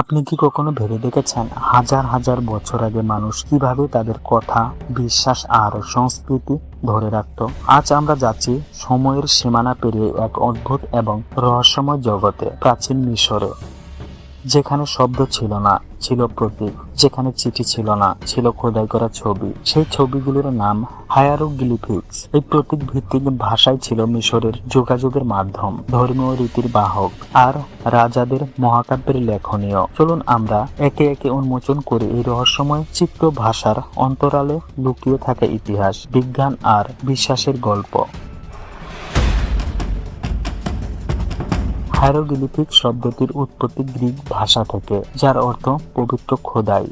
আপনি কি কখনো ভেবে দেখেছেন হাজার হাজার বছর আগে মানুষ কীভাবে তাদের কথা, বিশ্বাস আর সংস্কৃতি ধরে রাখত? আজ আমরা যাচ্ছি সময়ের সীমানা পেরিয়ে এক অদ্ভুত এবং রহস্যময় জগতে, প্রাচীন মিশরে। যেখানে শব্দ ছিল না, ছিল প্রতীক। যেখানে চিঠি ছিল না, ছিল খোদাই করা ছবি। সেই ছবিগুলোর নাম হায়ারোগ্লিফিক্স। এই প্রতীক ভিত্তিক ভাষাই ছিল মিশরের যোগাযোগের মাধ্যম, ধর্মীয় রীতির বাহক আর রাজাদের মহাকাব্যের লেখনীয়। চলুন আমরা একে একে উন্মোচন করি এই রহস্যময় চিত্র ভাষার অন্তরালে লুকিয়ে থাকা ইতিহাস, বিজ্ঞান আর বিশ্বাসের গল্প। হায়ারোগ্লিফিক শব্দটির উৎপত্তি গ্রিক ভাষা থেকে, যার অর্থ পবিত্র খোদাই।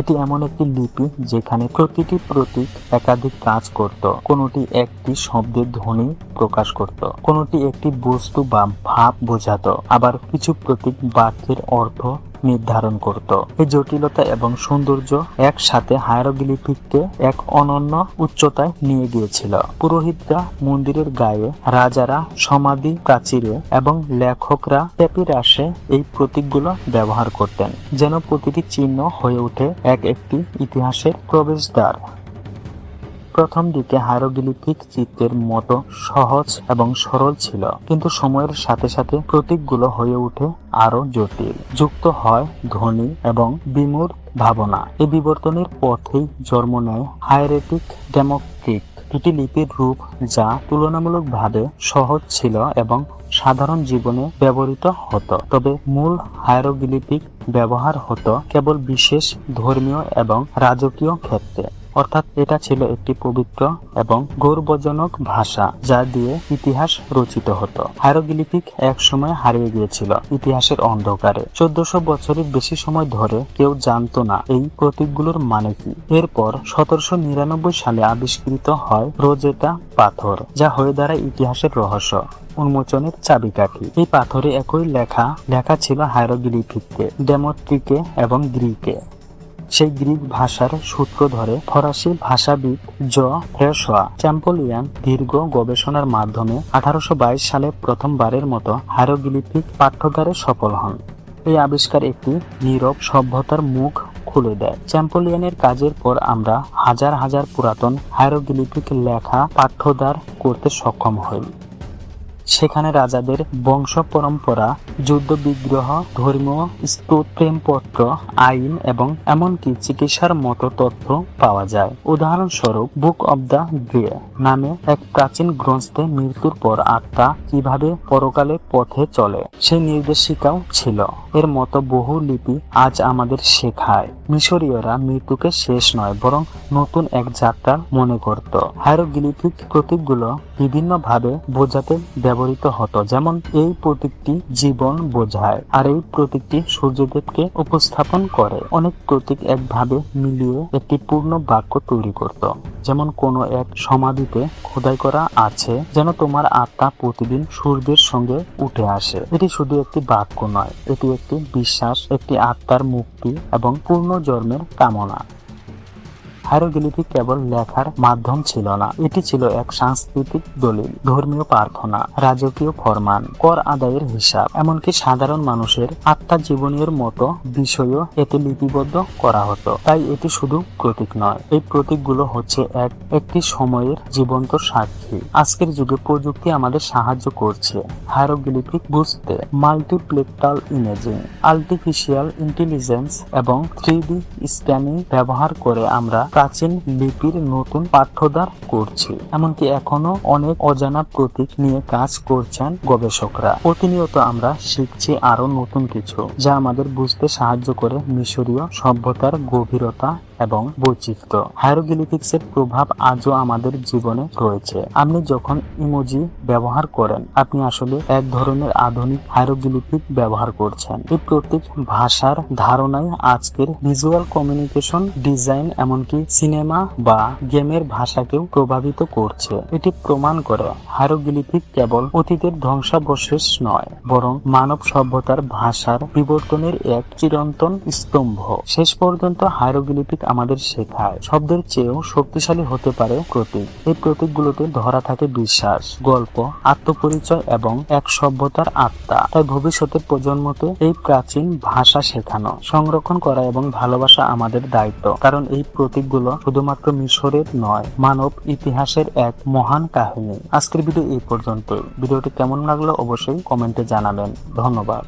এটি এমন একটি লিপি যেখানে প্রতিটি প্রতীক একাধিক কাজ করত। কোনটি একটি শব্দের ধ্বনি প্রকাশ করত, কোনটি একটি বস্তু বা ভাব বোঝাত। আবার কিছু প্রতীক বাক্যের অর্থ নির্ধারণ করত। এই জটিলতা এবং সৌন্দর্য একসাথে হায়ারোগ্লিফিককে এক অনন্য উচ্চতায় নিয়ে গিয়েছিল। পুরোহিতরা মন্দিরের গায়ে রাজারা, সমাধি প্রাচীরে এবং লেখকরা প্যাপিরাসে এই প্রতীকগুলো ব্যবহার করতেন, যেন প্রতিটি চিহ্ন হয়ে ওঠে এক একটি ইতিহাসের প্রবেশদ্বার। প্রথম দিকে হাইরোগ্লিফিক চিত্রের মতো সহজ এবং সরল ছিল, কিন্তু সময়ের সাথে সাথে প্রতীকগুলো হয়ে ওঠে আরও জটিল। যুক্ত হয় ধ্বনি এবং বিমূর ভাবনা। এই বিবর্তনের পথেই জন্ম নেয় হাইরেটিক ডেমোক্রিক দুটি লিপির রূপ যা তুলনামূলকভাবে সহজ ছিল এবং সাধারণ জীবনে ব্যবহৃত হতো। তবে মূল হায়ারোগ্লিফিক ব্যবহার হতো কেবল বিশেষ ধর্মীয় এবং রাজকীয় ক্ষেত্রে। অর্থাৎ এটা ছিল একটি পবিত্র এবং গৌরবজনক ভাষা যা দিয়ে ইতিহাস রচিত হতো। হায়ারোগ্লিফিক এক সময় হারিয়ে গিয়েছিল ইতিহাসের অন্ধকারে। চোদ্দশো বছরের বেশি সময় ধরে কেউ জানতো না এই প্রতীকগুলোর মানে কি। এরপর সতেরোশো নিরানব্বই সালে আবিষ্কৃত হয় রোজেটা পাথর, যা হয়ে দাঁড়ায় ইতিহাসের রহস্য উন্মোচনের চাবিকাঠি। এই পাথরে একই লেখা লেখা ছিল হায়ারোগ্লিফিককে, ডেমোট্রিকে এবং গ্রিকে সেই গ্রিক ভাষার সূত্র ধরে ফরাসি ভাষাবিদ জ. ফ্রেশোয়া চ্যাম্পোলিয়ান দীর্ঘ গবেষণার মাধ্যমে আঠারোশো বাইশ সালে প্রথমবারের মতো হাইরোগ্লিফিক পাঠ্যকারে সফল হন। এই আবিষ্কার একটি নীরব সভ্যতার মুখ খুলে দেয়। চ্যাম্পোলিয়ানের কাজের পর আমরা হাজার হাজার পুরাতন হাইরোগ্লিফিক লেখা পাঠ্যদার করতে সক্ষম হই। সেখানে রাজাদের বংশ পরম্পরা যুদ্ধ বিগ্রহ ধর্মীয় স্তূপ প্রেমপত্র, আইন এবং এমনকি চিকিৎসার মতো তথ্য পাওয়া যায়। উদাহরণস্বরূপ, বুক অব দ্য ড্রে নামে এক প্রাচীন গ্রন্থে মৃত্যুর পর আত্মা কীভাবে পরকালে পথে চলে সেই নির্দেশিকাও ছিল। এর মতো বহু লিপি আজ আমাদের শেখায়। মিশরীয়রা মৃত্যুকে শেষ নয়, বরং নতুন এক যাত্রা মনে করত। হাইরোগ্লিফিক প্রতীকগুলো বিভিন্নভাবে বোঝাতে ব্যবহৃত হতো, যেমন এই প্রতীকটি জীবন বোঝায় আর এই প্রতীকটি সূর্যদেবকে উপস্থাপন করে। অনেক প্রতীক একভাবে মিলিয়ে একটি পূর্ণ বাক্য তৈরি করত। যেমন কোনো এক সমাধিতে খোদাই করা আছে, যেন তোমার আত্মা প্রতিদিন সূর্যের সঙ্গে উঠে আসে। এটি শুধু একটি বাক্য নয়, এটি একটি বিশ্বাস, একটি আত্মার মুক্তি এবং পূর্ণ জন্মের কামনা। হাইরোগ্লিফিক কেবল লেখার মাধ্যম ছিল না, এটি ছিল এক সাংস্কৃতিক দলিল, ধর্মীয় প্রার্থনা, রাজকীয় ফরমান, কর আদায়ের হিসাব, এমনকি সাধারণ মানুষের আত্মা জীবনের মতো বিষয়ও এতে লিপিবদ্ধ করা হতো। তাই এটি শুধু প্রতীক নয়, এই প্রতীকগুলো হচ্ছে এক, একটি সময়ের জীবন্ত সাক্ষী। আজকের যুগে প্রযুক্তি আমাদের সাহায্য করছে হাইরোগ্লিফিক বুঝতে, মাল্টিপ্লেক্টাল ইমেজিং, আর্টিফিশিয়াল ইন্টেলিজেন্স এবং থ্রি স্ক্যানিং ব্যবহার করে আমরা প্রাচীন লিপির নতুন পাঠ্যদার করছে। এমনকি এখনও অনেক অজানা প্রতীক নিয়ে কাজ করছেন গবেষকরা। প্রতিনিয়ত আমরা শিখছি আরও নতুন কিছু, যা আমাদের বুঝতে সাহায্য করে মিশরীয় সভ্যতার গভীরতা এবং বৈচিত্র্য। হাইরোগ্লিফিক্স এর প্রভাব আজও আমাদের জীবনে রয়েছে। আপনি যখন ইমোজি ব্যবহার করেন, আপনি আসলে এক ধরনের আধুনিক হাইরোগ্লিফিক ব্যবহার করছেন। এই প্রতীক ভাষার ধারণায় আজকের ভিজুয়াল কমিউনিকেশন ডিজাইন এমনকি সিনেমা বা গেমের ভাষাকেও প্রভাবিত করছে। এটি প্রমাণ করে হাইরোগ্লিফিক কেবল অতীতের ধ্বংসাবশেষ নয়, বরং মানব সভ্যতার ভাষার বিবর্তনের এক চিরন্তন স্তম্ভ। শেষ পর্যন্ত হাইরোগ্লিফিক আমাদের শেখায়। শব্দের চেয়েও শক্তিশালী হতে পারে প্রতীক। এই প্রতীকগুলোতে ধরা থাকে বিশ্বাস, গল্প, আত্মপরিচয় এবং এক সভ্যতার আত্মা। তাই ভবিষ্যতের প্রজন্মকে এই প্রাচীন ভাষা শেখানো, সংরক্ষণ করা এবং ভালোবাসা আমাদের দায়িত্ব। কারণ এই প্রতীকগুলো শুধুমাত্র মিশরের নয়, মানব ইতিহাসের এক মহান কাহিনী। আজকের ভিডিও এই পর্যন্ত ভিডিওটি কেমন লাগল অবশ্যই কমেন্টে জানাবেন। ধন্যবাদ।